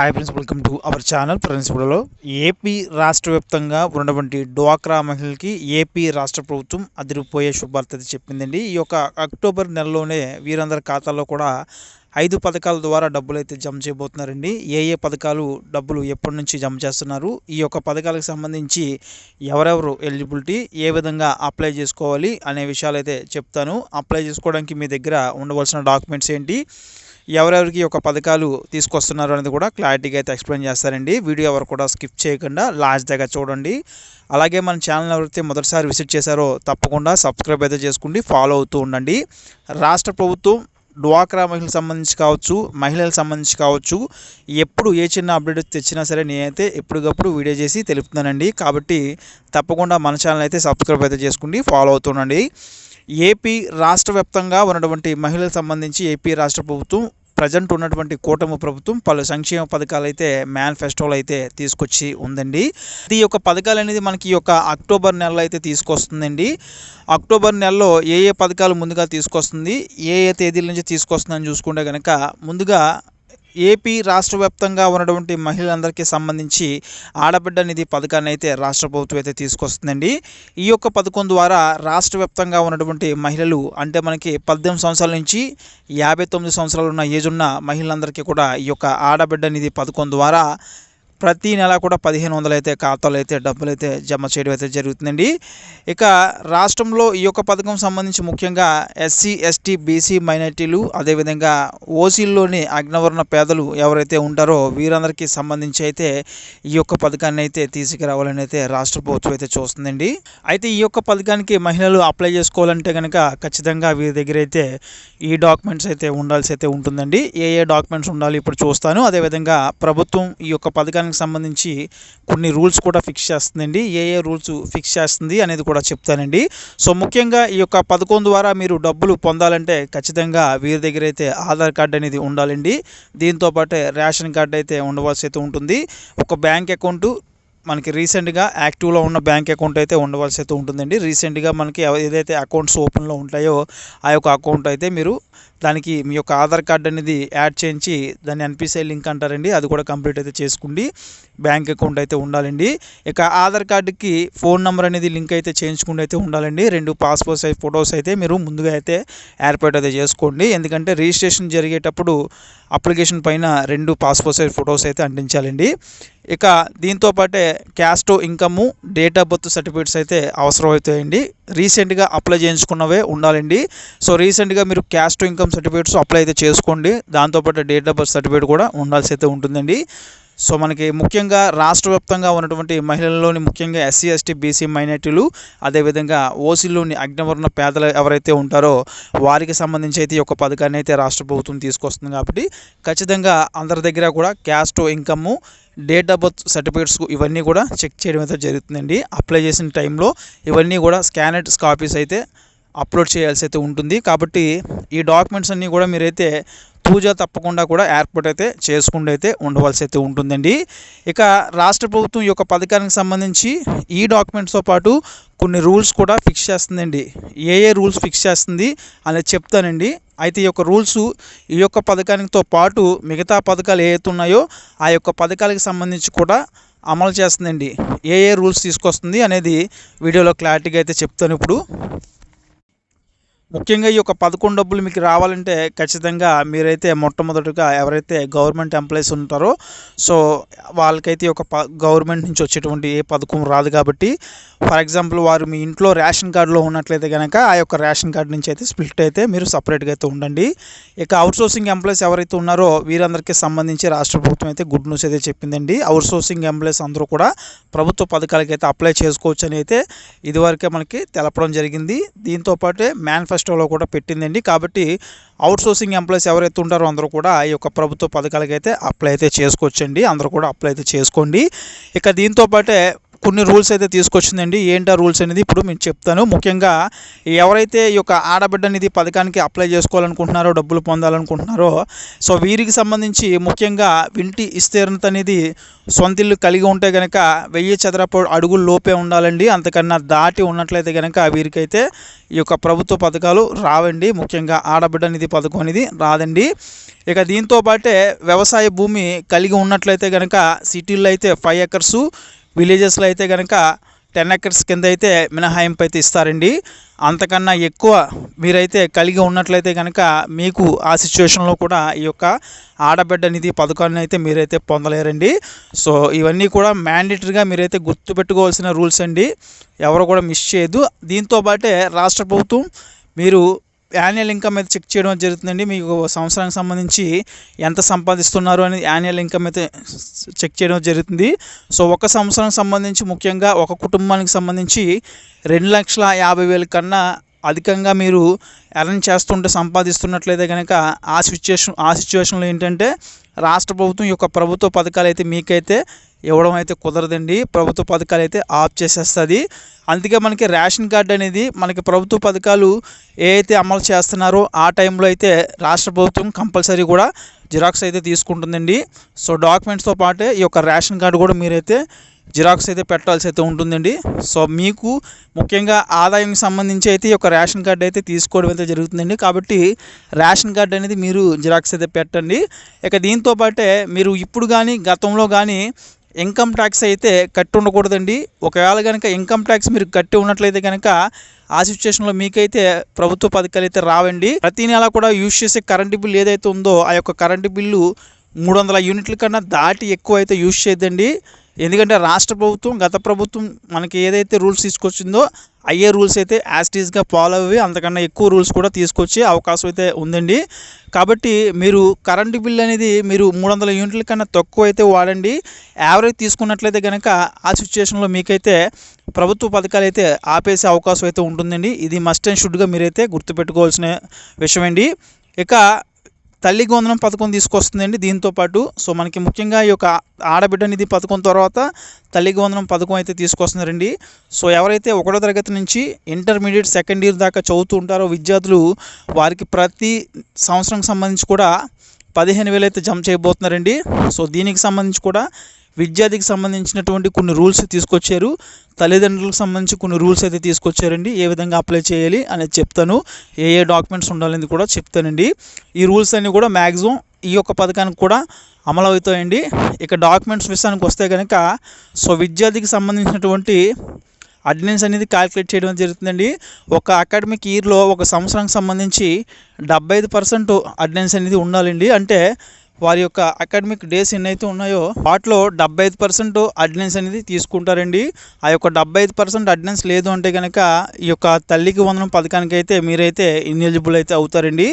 Hi friends welcome to our channel. ప్రిన్సిపల్లో AP రాష్ట్ర వ్యాప్తంగా ఉన్నటువంటి డ్వాక్రా మహిళలకి ఏపీ రాష్ట్ర ప్రభుత్వం అదిరిపోయే శుభార్త అయితే చెప్పిందండి. ఈ యొక్క అక్టోబర్ నెలలోనే వీరందరి ఖాతాల్లో కూడా ఐదు పథకాల ద్వారా డబ్బులు అయితే జమ చేయబోతున్నారండి. ఏ ఏ పథకాలు డబ్బులు ఎప్పటి నుంచి జమ చేస్తున్నారు? ఈ యొక్క పథకాలకు సంబంధించి ఎవరెవరు ఎలిజిబిలిటీ ఏ విధంగా అప్లై చేసుకోవాలి అనే విషయాలు అయితే చెప్తాను. అప్లై చేసుకోవడానికి మీ దగ్గర ఉండవలసిన డాక్యుమెంట్స్ ఏంటి? ఎవరెవరికి ఒక పథకాలు తీసుకొస్తున్నారు అనేది కూడా క్లారిటీగా అయితే ఎక్స్ప్లెయిన్ చేస్తారండి. వీడియో ఎవరు కూడా స్కిప్ చేయకుండా లాస్ట్ దగ్గర చూడండి. అలాగే మన ఛానల్ ఎవరైతే మొదటిసారి విజిట్ చేశారో తప్పకుండా సబ్స్క్రైబ్ అయితే చేసుకోండి ఫాలో అవుతూ ఉండండి. రాష్ట్ర ప్రభుత్వం డ్వాక్రా మహిళలకు సంబంధించి కావచ్చు మహిళలకు సంబంధించి కావచ్చు ఎప్పుడు ఏ చిన్న అప్డేట్ తెచ్చినా సరే నేనైతే ఎప్పటికప్పుడు వీడియో చేసి తెలుపుతున్నానండి. కాబట్టి తప్పకుండా మన ఛానల్ అయితే సబ్స్క్రైబ్ అయితే చేసుకోండి ఫాలో అవుతుండండి ఏపీ రాష్ట్ర వ్యాప్తంగా ఉన్నటువంటి మహిళలకు సంబంధించి ఏపీ రాష్ట్ర ప్రభుత్వం ప్రజెంట్ ఉన్నటువంటి కూటమి ప్రభుత్వం పలు సంక్షేమ పథకాలు అయితే మేనిఫెస్టోలు అయితే తీసుకొచ్చి ఉందండి. ఈ యొక్క పథకాలు అనేది మనకి ఈ యొక్క అక్టోబర్ నెలలో అయితే తీసుకొస్తుందండి. అక్టోబర్ నెలలో ఏ ఏ పథకాలు ముందుగా తీసుకొస్తుంది ఏ ఏ తేదీల నుంచి తీసుకొస్తుందని చూసుకుంటే కనుక ముందుగా ఏపీ రాష్ట్ర వ్యాప్తంగా ఉన్నటువంటి మహిళలందరికీ సంబంధించి ఆడబిడ్డ నిధి పథకాన్ని అయితే రాష్ట్ర ప్రభుత్వం అయితే తీసుకొస్తుందండి. ఈ యొక్క పథకం ద్వారా రాష్ట్ర వ్యాప్తంగా ఉన్నటువంటి మహిళలు అంటే మనకి పద్దెనిమిది సంవత్సరాల నుంచి యాభై తొమ్మిది సంవత్సరాలు ఉన్న ఏజ్ ఉన్న మహిళలందరికీ కూడా ఈ యొక్క ఆడబిడ్డ నిధి పథకం ద్వారా ప్రతి నెల కూడా పదిహేను వందలు అయితే ఖాతాలు అయితే డబ్బులు అయితే జమ చేయడం అయితే జరుగుతుందండి. ఇక రాష్ట్రంలో ఈ యొక్క పథకం సంబంధించి ముఖ్యంగా ఎస్సీ ఎస్టీ బీసీ మైనార్టీలు అదేవిధంగా ఓసీల్లోని అగ్నవర్ణ పేదలు ఎవరైతే ఉంటారో వీరందరికీ సంబంధించి అయితే ఈ యొక్క పథకాన్ని అయితే తీసుకురావాలని అయితే రాష్ట్ర ప్రభుత్వం అయితే చూస్తుందండి. అయితే ఈ యొక్క పథకానికి మహిళలు అప్లై చేసుకోవాలంటే కనుక ఖచ్చితంగా వీరి దగ్గర అయితే ఈ డాక్యుమెంట్స్ అయితే ఉండాల్సి అయితే ఉంటుందండి. ఏ ఏ డాక్యుమెంట్స్ ఉండాలి ఇప్పుడు చూస్తాను. అదేవిధంగా ప్రభుత్వం ఈ యొక్క పథకాన్ని పథకానికి సంబంధించి కొన్ని రూల్స్ కూడా ఫిక్స్ చేస్తుందండి. ఏ ఏ రూల్స్ ఫిక్స్ చేస్తుంది అనేది కూడా చెప్తానండి. సో ముఖ్యంగా ఈ యొక్క పథకం ద్వారా మీరు డబ్బులు పొందాలంటే ఖచ్చితంగా వీరి దగ్గర అయితే ఆధార్ కార్డు అనేది ఉండాలండి. దీంతో పాటే రేషన్ కార్డు అయితే ఉండవలసి అయితే ఉంటుంది. ఒక బ్యాంక్ అకౌంటు మనకి రీసెంట్గా యాక్టివ్లో ఉన్న బ్యాంక్ అకౌంట్ అయితే ఉండవలసి అయితే ఉంటుందండి. రీసెంట్గా మనకి ఏదైతే అకౌంట్స్ ఓపెన్లో ఉంటాయో ఆ యొక్క అకౌంట్ అయితే మీరు దానికి మీ యొక్క ఆధార్ కార్డ్ అనేది యాడ్ చేయించి దాన్ని ఎన్పిసిఐ లింక్ అంటారండి అది కూడా కంప్లీట్ అయితే చేసుకోండి. బ్యాంక్ అకౌంట్ అయితే ఉండాలండి. ఇక ఆధార్ కార్డుకి ఫోన్ నెంబర్ అనేది లింక్ అయితే చేయించుకుంటూ అయితే ఉండాలండి. రెండు పాస్పోర్ట్ సైజ్ ఫొటోస్ అయితే మీరు ముందుగా అయితే ఏర్పాటు అయితే చేసుకోండి. ఎందుకంటే రిజిస్ట్రేషన్ జరిగేటప్పుడు అప్లికేషన్ పైన రెండు పాస్పోర్ట్ సైజ్ ఫొటోస్ అయితే అంటించాలండి. ఇక దీంతో పాటే caste income date of birth certificates అయితే అవసరం అవుతాయండి రీసెంట్గా అప్లై చేయించుకున్నవే ఉండాలండి. సో రీసెంట్గా మీరు క్యాస్ట్ ఇన్కమ్ సర్టిఫికేట్స్ అప్లై అయితే చేసుకోండి. దాంతోపాటు డేట్ ఆఫ్ బర్త్ సర్టిఫికేట్ కూడా ఉండాల్సి అయితే ఉంటుందండి. సో మనకి ముఖ్యంగా రాష్ట్ర వ్యాప్తంగా ఉన్నటువంటి మహిళల్లోని ముఖ్యంగా ఎస్సీ ఎస్టీ బీసీ మైనార్టీలు అదేవిధంగా ఓసీలోని అగ్నివర్ణ పేదలు ఎవరైతే ఉంటారో వారికి సంబంధించి అయితే ఈ యొక్క పథకాన్ని అయితే రాష్ట్ర ప్రభుత్వం తీసుకొస్తుంది కాబట్టి ఖచ్చితంగా అందరి దగ్గర కూడా caste income date of birth certificates ఇవన్నీ కూడా చెక్ చేయడం అయితే జరుగుతుందండి. అప్లై చేసిన టైంలో ఇవన్నీ కూడా స్కానెడ్ కాపీస్ అయితే అప్లోడ్ చేయాల్సి అయితే ఉంటుంది. కాబట్టి ఈ డాక్యుమెంట్స్ అన్నీ కూడా మీరైతే పూజ తప్పకుండా కూడా ఏర్పాటు అయితే చేసుకుంటూ అయితే ఉండవలసి అయితే ఉంటుందండి. ఇక రాష్ట్ర ప్రభుత్వం ఈ యొక్క పథకానికి సంబంధించి ఈ డాక్యుమెంట్స్తో పాటు కొన్ని రూల్స్ కూడా ఫిక్స్ చేస్తుందండి. ఏ ఏ రూల్స్ ఫిక్స్ చేస్తుంది అనేది చెప్తానండి. అయితే ఈ యొక్క రూల్స్ ఈ యొక్క పథకానికితో పాటు మిగతా పథకాలు ఏ ఉన్నాయో ఆ యొక్క పథకాలకు సంబంధించి కూడా అమలు చేస్తుందండి. ఏ ఏ రూల్స్ తీసుకొస్తుంది అనేది వీడియోలో క్లారిటీగా అయితే చెప్తాను ఇప్పుడు. ముఖ్యంగా ఈ యొక్క పదకొండు డబ్బులు మీకు రావాలంటే ఖచ్చితంగా మీరైతే మొట్టమొదటిగా ఎవరైతే గవర్నమెంట్ ఎంప్లాయీస్ ఉంటారో సో వాళ్ళకైతే ఈ యొక్క ప గవర్నమెంట్ నుంచి వచ్చేటువంటి ఏ పథకం రాదు కాబట్టి ఫర్ ఎగ్జాంపుల్ వారు మీ ఇంట్లో రేషన్ కార్డులో ఉన్నట్లయితే కనుక ఆ యొక్క రేషన్ కార్డు నుంచి అయితే స్ప్లిట్ అయితే మీరు సపరేట్గా అయితే ఉండండి. ఇక అవుట్సోర్సింగ్ ఎంప్లాయీస్ ఎవరైతే ఉన్నారో వీరందరికీ సంబంధించి రాష్ట్ర ప్రభుత్వం అయితే గుడ్ న్యూస్ అయితే చెప్పిందండి. అవుట్సోర్సింగ్ ఎంప్లాయీస్ అందరూ కూడా ప్రభుత్వ పథకాలకి అయితే అప్లై చేసుకోవచ్చు అని అయితే ఇదివరకే మనకి తెలపడం జరిగింది. దీంతో పాటే మేనిఫెస్టోలో కూడా పెట్టిందండి. కాబట్టి అవుట్సోర్సింగ్ ఎంప్లాయీస్ ఎవరైతే ఉంటారో అందరూ కూడా ఈ యొక్క ప్రభుత్వ పథకాలకైతే అప్లై అయితే చేసుకోవచ్చండి. అందరూ కూడా అప్లై అయితే చేసుకోండి. ఇక దీంతో పాటే కొన్ని రూల్స్ అయితే తీసుకొచ్చిందండి. ఏంటా రూల్స్ అనేది ఇప్పుడు మీకు చెప్తాను. ముఖ్యంగా ఎవరైతే ఈ యొక్క ఆడబిడ్డ నిధి పథకానికి అప్లై చేసుకోవాలనుకుంటున్నారో డబ్బులు పొందాలనుకుంటున్నారో సో వీరికి సంబంధించి ముఖ్యంగా ఇంటి విస్తీర్ణత అనేది సొంత ఇల్లు కలిగి ఉంటే కనుక వెయ్యి చదరపు అడుగులు లోపే ఉండాలండి. అంతకన్నా దాటి ఉన్నట్లయితే కనుక వీరికైతే ఈ యొక్క ప్రభుత్వ పథకాలు రావండి. ముఖ్యంగా ఆడబిడ్డ నిధి పథకం అనేది రాదండి. ఇక దీంతో పాటే వ్యవసాయ భూమి కలిగి ఉన్నట్లయితే కనుక సిటీల్లో అయితే ఫైవ్ ఎకర్సు విలేజెస్లో అయితే కనుక టెన్ ఎకర్స్ కింద అయితే మినహాయింపు అయితే ఇస్తారండి. అంతకన్నా ఎక్కువ మీరైతే కలిగి ఉన్నట్లయితే కనుక మీకు ఆ సిచ్యువేషన్లో కూడా ఈ యొక్క ఆడబిడ్డ నిధి పథకాన్ని అయితే మీరైతే పొందలేరండి. సో ఇవన్నీ కూడా మ్యాండేటరీగా మీరైతే గుర్తుపెట్టుకోవాల్సిన రూల్స్ అండి. ఎవరు కూడా మిస్ చేయదు దీంతో పాటే రాష్ట్ర ప్రభుత్వం మీరు యాన్యువల్ ఇన్కమ్ అయితే చెక్ చేయడం జరుగుతుందండి. మీకు సంవత్సరానికి సంబంధించి ఎంత సంపాదిస్తున్నారు అనేది యాన్యువల్ ఇన్కమ్ అయితే చెక్ చేయడం జరుగుతుంది. సో ఒక సంవత్సరానికి సంబంధించి ముఖ్యంగా ఒక కుటుంబానికి సంబంధించి రెండు లక్షల యాభై వేల కన్నా అధికంగా మీరు ఎర్న్ చేస్తుంటే సంపాదిస్తున్నట్లయితే కనుక ఆ సిచ్యువేషన్ ఆ సిచ్యువేషన్లో ఏంటంటే రాష్ట్ర ప్రభుత్వం యొక్క ప్రభుత్వ పథకాలు అయితే మీకైతే ఇవ్వడం అయితే కుదరదండి. ప్రభుత్వ పథకాలు అయితే ఆఫ్ చేసేస్తుంది. అందుకే మనకి రేషన్ కార్డు అనేది మనకి ప్రభుత్వ పథకాలు ఏ అయితే అమలు చేస్తున్నారో ఆ టైంలో అయితే రాష్ట్ర ప్రభుత్వం కంపల్సరీ కూడా జిరాక్స్ అయితే తీసుకుంటుందండి. సో డాక్యుమెంట్స్తో పాటే ఈ యొక్క రేషన్ కార్డు కూడా మీరైతే జిరాక్స్ అయితే పెట్టాల్సి అయితే ఉంటుందండి. సో మీకు ముఖ్యంగా ఆదాయం సంబంధించి అయితే ఈ యొక్క రేషన్ కార్డు అయితే తీసుకోవడం అయితే జరుగుతుందండి. కాబట్టి రేషన్ కార్డు అనేది మీరు జిరాక్స్ అయితే పెట్టండి. ఇక దీంతో పాటే మీరు ఇప్పుడు కానీ గతంలో కానీ ఇన్కమ్ ట్యాక్స్ అయితే కట్టి ఉండకూడదండి. ఒకవేళ కనుక ఇన్కమ్ ట్యాక్స్ మీరు కట్టి ఉన్నట్లయితే కనుక ఆ సిచ్యువేషన్లో మీకైతే ప్రభుత్వ పథకాలు అయితే రావండి. ప్రతి నెల కూడా యూజ్ చేసే కరెంటు బిల్లు ఏదైతే ఉందో ఆ యొక్క కరెంటు బిల్లు మూడు వందల యూనిట్ల కన్నా దాటి ఎక్కువ అయితే యూజ్ చేయద్దండి. ఎందుకంటే రాష్ట్ర ప్రభుత్వం గత ప్రభుత్వం మనకి ఏదైతే రూల్స్ తీసుకొచ్చిందో అయ్యే రూల్స్ అయితే యాస్టీస్గా ఫాలో అవి అంతకన్నా ఎక్కువ రూల్స్ కూడా తీసుకొచ్చే అవకాశం అయితే ఉందండి. కాబట్టి మీరు కరెంటు బిల్ అనేది మీరు మూడు వందల యూనిట్ల కన్నా తక్కువ అయితే వాడండి. యావరేజ్ తీసుకున్నట్లయితే కనుక ఆ సిచ్యువేషన్లో మీకైతే ప్రభుత్వ పథకాలు అయితే ఆపేసే అవకాశం అయితే ఉంటుందండి. ఇది మస్ట్ అండ్ షుడ్గా మీరైతే గుర్తుపెట్టుకోవాల్సిన విషయం అండి ఇక తల్లి వందనం పథకం తీసుకొస్తుందండి. దీంతో పాటు సో మనకి ముఖ్యంగా ఈ యొక్క ఆడబిడ్డ నిధి పథకం తర్వాత తల్లి వందనం పథకం అయితే తీసుకొస్తున్నారండి. సో ఎవరైతే ఒకటో తరగతి నుంచి ఇంటర్మీడియట్ సెకండ్ ఇయర్ దాకా చదువుతూ ఉంటారో విద్యార్థులు వారికి ప్రతి సంవత్సరం సంబంధించి కూడా పదిహేను వేలు అయితే జమ చేయబోతున్నారండి. సో దీనికి సంబంధించి కూడా విద్యార్థికి సంబంధించినటువంటి కొన్ని రూల్స్ తీసుకొచ్చారు. తల్లిదండ్రులకు సంబంధించి కొన్ని రూల్స్ అయితే తీసుకొచ్చారండి. ఏ విధంగా అప్లై చేయాలి అనేది చెప్తాను. ఏ ఏ డాక్యుమెంట్స్ ఉండాలని కూడా చెప్తానండి. ఈ రూల్స్ అన్నీ కూడా మ్యాక్సిమం ఈ యొక్క పథకానికి కూడా అమలు అవుతాయండి ఇక డాక్యుమెంట్స్ విషయానికి వస్తే కనుక సో విద్యార్థికి సంబంధించినటువంటి అటెండెన్స్ అనేది క్యాలిక్యులేట్ చేయడం జరుగుతుందండి. ఒక అకాడమిక్ ఇయర్లో ఒక సంవత్సరానికి సంబంధించి డెబ్బై ఐదు పర్సెంట్ అటెండెన్స్ అనేది ఉండాలండి. అంటే వారి యొక్క అకాడమిక్ డేస్ ఎన్నైతే ఉన్నాయో వాటిలో డెబ్బై ఐదు పర్సెంట్ అటెండెన్స్ అనేది తీసుకుంటారండి. ఆ యొక్క డెబ్బై ఐదు పర్సెంట్ అటెండెన్స్ లేదు అంటే కనుక ఈ యొక్క తల్లికి వందనం పథకానికి అయితే మీరైతే ఇన్ఎలిజిబుల్ అయితే అవుతారండి.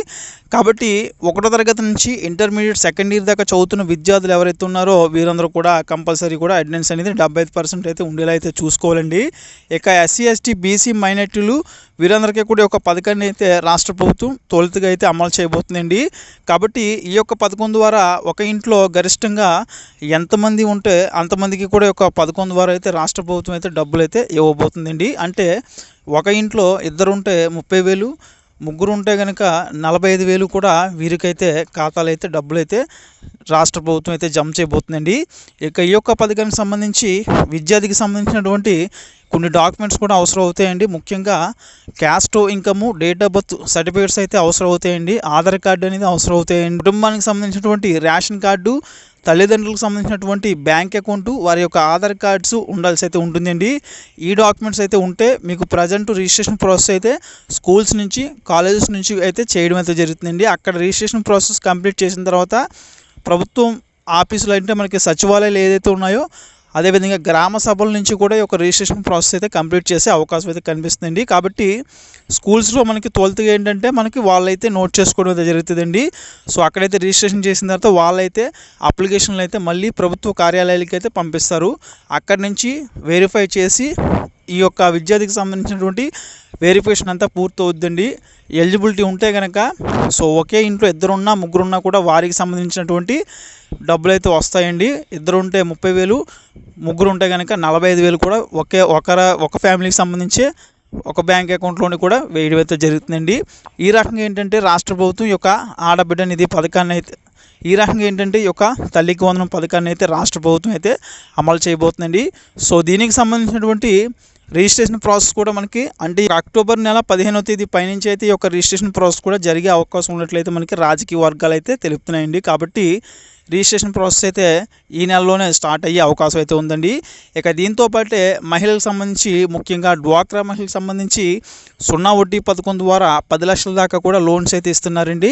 కాబట్టి ఒకటో తరగతి నుంచి ఇంటర్మీడియట్ సెకండ్ ఇయర్ దాకా చదువుతున్న విద్యార్థులు ఎవరైతే ఉన్నారో వీరందరూ కూడా కంపల్సరీ కూడా అటెండెన్స్ అనేది డెబ్బై ఐదు పర్సెంట్ అయితే ఉండేలా అయితే చూసుకోవాలండి. ఇక ఎస్సీ ఎస్టీ బీసీ మైనార్టీలు వీరందరికీ కూడా ఒక పథకాన్ని అయితే రాష్ట్ర ప్రభుత్వం తొలుతగా అయితే అమలు చేయబోతుందండి. కాబట్టి ఈ యొక్క పథకం ద్వారా ఒక ఇంట్లో గరిష్టంగా ఎంతమంది ఉంటే అంతమందికి కూడా ఒక పథకం ద్వారా అయితే రాష్ట్ర ప్రభుత్వం అయితే డబ్బులు అయితే ఇవ్వబోతుందండి. అంటే ఒక ఇంట్లో ఇద్దరు ఉంటే ముప్పై వేలు ముగ్గురు ఉంటే కనుక నలభై ఐదు వేలు కూడా వీరికైతే ఖాతాలు అయితే డబ్బులు అయితే రాష్ట్ర ప్రభుత్వం అయితే జమ చేయబోతుందండి. ఇక ఈ యొక్క పథకానికి సంబంధించి విద్యార్థికి సంబంధించినటువంటి కొన్ని డాక్యుమెంట్స్ కూడా అవసరం అవుతాయండి ముఖ్యంగా caste income date of birth certificates అయితే అవసరం అవుతాయండి ఆధార్ కార్డు అనేది అవసరం అవుతాయండి కుటుంబానికి సంబంధించినటువంటి రేషన్ కార్డు తల్లిదండ్రులకు సంబంధించినటువంటి బ్యాంక్ అకౌంట్ వారి యొక్క ఆధార్ కార్డ్స్ ఉండాల్సి అయితే ఉంటుందండి. ఈ డాక్యుమెంట్స్ అయితే ఉంటే మీకు ప్రజెంట్ రిజిస్ట్రేషన్ ప్రాసెస్ అయితే స్కూల్స్ నుంచి కాలేజెస్ నుంచి అయితే చేయడం అయితే జరుగుతుందండి. అక్కడ రిజిస్ట్రేషన్ ప్రాసెస్ కంప్లీట్ చేసిన తర్వాత ప్రభుత్వం ఆఫీసులు అంటే మనకి సచివాలయాలు ఏదైతే ఉన్నాయో అదేవిధంగా గ్రామ సభల నుంచి కూడా ఈ యొక్క రిజిస్ట్రేషన్ ప్రాసెస్ అయితే కంప్లీట్ చేసే అవకాశం అయితే కనిపిస్తుందండి. కాబట్టి స్కూల్స్లో మనకి తొలుతగా ఏంటంటే మనకి వాళ్ళైతే నోట్ చేసుకోవడం అయితే జరుగుతుందండి. సో అక్కడైతే రిజిస్ట్రేషన్ చేసిన తర్వాత వాళ్ళైతే అప్లికేషన్లు అయితే మళ్ళీ ప్రభుత్వ కార్యాలయాలకి అయితే పంపిస్తారు. అక్కడి నుంచి వెరిఫై చేసి ఈ యొక్క విద్యార్థికి సంబంధించినటువంటి వెరిఫికేషన్ అంతా పూర్తి అవుద్దండి ఎలిజిబిలిటీ ఉంటే కనుక సో ఒకే ఇంట్లో ఇద్దరున్నా ముగ్గురున్నా కూడా వారికి సంబంధించినటువంటి డబ్బులు అయితే వస్తాయండి. ఇద్దరు ఉంటే ముప్పై వేలు ముగ్గురు ఉంటే కనుక నలభై ఐదు వేలు కూడా ఒకే ఒకర ఒక ఫ్యామిలీకి సంబంధించి ఒక బ్యాంక్ అకౌంట్లోని కూడా వేయడం అయితే జరుగుతుందండి. ఈ రకంగా ఏంటంటే రాష్ట్ర ప్రభుత్వం యొక్క ఆడబిడ్డ నిధి పథకాన్ని అయితే ఈ రకంగా ఏంటంటే ఈ యొక్క తల్లికి వందనం పథకాన్ని అయితే రాష్ట్ర ప్రభుత్వం అయితే అమలు చేయబోతుందండి. సో దీనికి సంబంధించినటువంటి రిజిస్ట్రేషన్ ప్రాసెస్ కూడా మనకి అంటే అక్టోబర్ నెల పదిహేనవ తేదీ పైనుంచి అయితే ఈ యొక్క రిజిస్ట్రేషన్ ప్రాసెస్ కూడా జరిగే అవకాశం ఉన్నట్లయితే మనకి రాజకీయ వర్గాలు అయితే తెలుపుతున్నాయండి. కాబట్టి రిజిస్ట్రేషన్ ప్రాసెస్ అయితే ఈ నెలలోనే స్టార్ట్ అయ్యే అవకాశం అయితే ఉందండి. ఇక దీంతో పాటే మహిళలకు సంబంధించి ముఖ్యంగా డ్వాక్రా మహిళలకు సంబంధించి సున్నా వడ్డీ పథకం ద్వారా పది లక్షల దాకా కూడా లోన్స్ అయితే ఇస్తున్నారండి.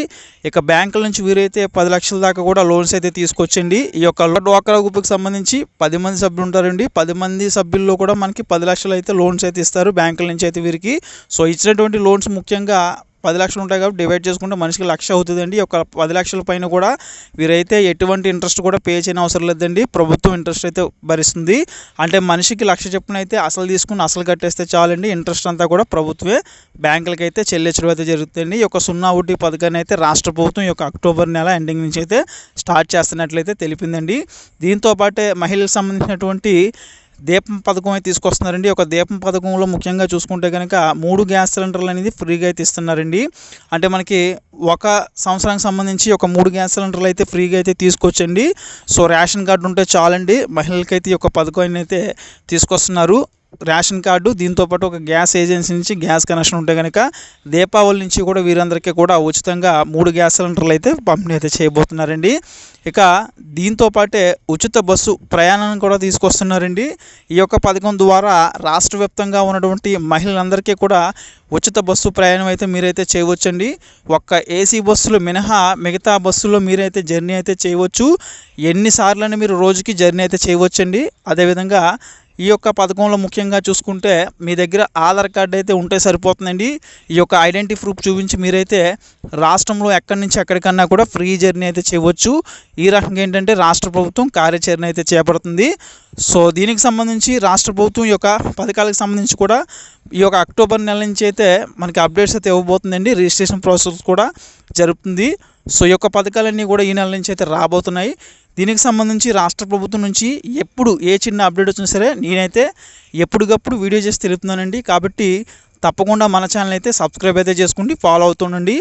ఇక బ్యాంకుల నుంచి వీరైతే పది లక్షల దాకా కూడా లోన్స్ అయితే తీసుకొచ్చండి. ఈ యొక్క డ్వాక్రా గ్రూప్కి సంబంధించి పది మంది సభ్యులు ఉంటారండి. పది మంది సభ్యుల్లో కూడా మనకి పది లక్షలు అయితే లోన్స్ అయితే ఇస్తారు బ్యాంకుల నుంచి అయితే వీరికి. సో ఇచ్చినటువంటి లోన్స్ ముఖ్యంగా పది లక్షలు ఉంటాయి కాబట్టి డివైడ్ చేసుకుంటే మనిషికి లక్ష అవుతుందండి. ఒక పది లక్షల పైన కూడా వీరైతే ఎటువంటి ఇంట్రెస్ట్ కూడా పే చేయని అవసరం లేదండి. ప్రభుత్వం ఇంట్రెస్ట్ అయితే భరిస్తుంది. అంటే మనిషికి లక్ష చెప్పున అయితే అసలు తీసుకుని అసలు కట్టేస్తే చాలండి. ఇంట్రెస్ట్ అంతా కూడా ప్రభుత్వమే. బ్యాంకులకి అయితే చెల్లించడం అయితే జరుగుతుంది ఈ యొక్క సున్నా వడ్డీ పథకాన్ని అయితే రాష్ట్ర ప్రభుత్వం ఈ యొక్క అక్టోబర్ నెల ఎండింగ్ నుంచి అయితే స్టార్ట్ చేస్తున్నట్లయితే తెలిపిందండి. దీంతో పాటే మహిళలకు సంబంధించినటువంటి దీపం పథకం అయితే తీసుకొస్తున్నారండి. ఒక దీపం పథకంలో ముఖ్యంగా చూసుకుంటే కనుక మూడు గ్యాస్ సిలిండర్లు అనేది ఫ్రీగా అయితే ఇస్తున్నారండి. అంటే మనకి ఒక సంవత్సరానికి సంబంధించి ఒక మూడు గ్యాస్ సిలిండర్లు అయితే ఫ్రీగా అయితే తీసుకొచ్చండి. సో రేషన్ కార్డు ఉంటే చాలండి. మహిళలకైతే ఈ యొక్క పథకం అయితే తీసుకొస్తున్నారు. రేషన్ కార్డు దీంతోపాటు ఒక గ్యాస్ ఏజెన్సీ నుంచి గ్యాస్ కనెక్షన్ ఉంటే కనుక దీపావళి నుంచి కూడా వీరందరికీ కూడా ఉచితంగా మూడు గ్యాస్ సిలిండర్లు అయితే పంపిణీ అయితే చేయబోతున్నారండి. ఇక దీంతో పాటే ఉచిత బస్సు ప్రయాణాన్ని కూడా తీసుకొస్తున్నారండి. ఈ యొక్క పథకం ద్వారా రాష్ట్ర వ్యాప్తంగా ఉన్నటువంటి మహిళలందరికీ కూడా ఉచిత బస్సు ప్రయాణం అయితే మీరైతే చేయవచ్చండి. ఒక్క ఏసీ బస్సులు మినహా మిగతా బస్సులో మీరైతే జర్నీ అయితే చేయవచ్చు. ఎన్నిసార్లని మీరు రోజుకి జర్నీ అయితే చేయవచ్చండి. అదేవిధంగా ఈ యొక్క పథకంలో ముఖ్యంగా చూసుకుంటే మీ దగ్గర ఆధార్ కార్డు అయితే ఉంటే సరిపోతుందండి. ఈ యొక్క ఐడెంటిటీ ప్రూఫ్ చూపించి మీరైతే రాష్ట్రంలో ఎక్కడి నుంచి ఎక్కడికన్నా కూడా ఫ్రీ జర్నీ అయితే చేయవచ్చు. ఈ రకంగా ఏంటంటే రాష్ట్ర ప్రభుత్వం కార్యాచరణ అయితే చేపడుతుంది. సో దీనికి సంబంధించి రాష్ట్ర ప్రభుత్వం యొక్క పథకాలకు సంబంధించి కూడా ఈ యొక్క అక్టోబర్ నెల నుంచి అయితే మనకి అప్డేట్స్ అయితే ఇవ్వబోతుందండి. రిజిస్ట్రేషన్ ప్రాసెస్ కూడా జరుగుతుంది సో ఈ యొక్క పథకాలన్నీ కూడా ఈ నెల నుంచి అయితే రాబోతున్నాయి. దీనికి సంబంధించి రాష్ట్ర ప్రభుత్వం నుంచి ఎప్పుడు ఏ చిన్న అప్డేట్ వచ్చినా సరే నేనైతే ఎప్పటికప్పుడు వీడియో చేసి తెలుపుతున్నానండి. కాబట్టి తప్పకుండా మన ఛానల్ అయితే సబ్స్క్రైబ్ అయితే చేసుకోండి ఫాలో అవుతుండండి.